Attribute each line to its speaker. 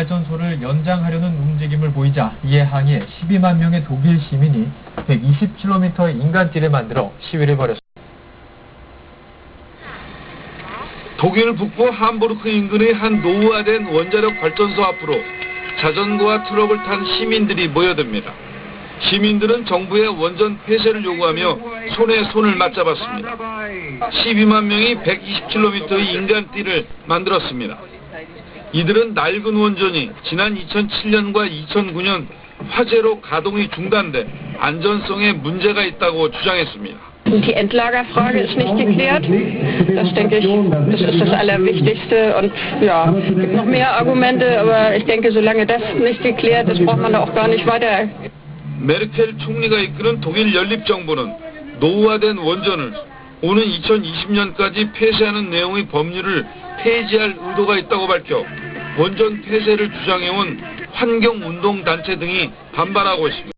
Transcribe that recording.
Speaker 1: 발전소를 연장하려는 움직임을 보이자 이에 항의해 12만 명의 독일 시민이 120km의 인간띠를 만들어 시위를 벌였습니다.
Speaker 2: 독일 북부 함부르크 인근의 한 노후화된 원자력 발전소 앞으로 자전거와 트럭을 탄 시민들이 모여듭니다. 시민들은 정부의 원전 폐쇄를 요구하며 손에 손을 맞잡았습니다. 12만 명이 120km의 인간띠를 만들었습니다. 이들은 낡은 원전이 지난 2007년과 2009년 화재로 가동이 중단돼 안전성에 문제가 있다고 주장했습니다.
Speaker 3: Die Endlagerfrage ist nicht geklärt. Das denke ich, das ist das Allerwichtigste. Und ja, es gibt noch mehr Argumente, aber ich denke, solange das nicht geklärt ist, braucht man da auch gar nicht weiter
Speaker 2: 메르켈 총리가 이끄는 독일 연립정부는 노후화된 원전을 오는 2020년까지 폐쇄하는 내용의 법률을 폐지할 의도가 있다고 밝혀 원전 폐쇄를 주장해온 환경운동단체 등이 반발하고 있습니다.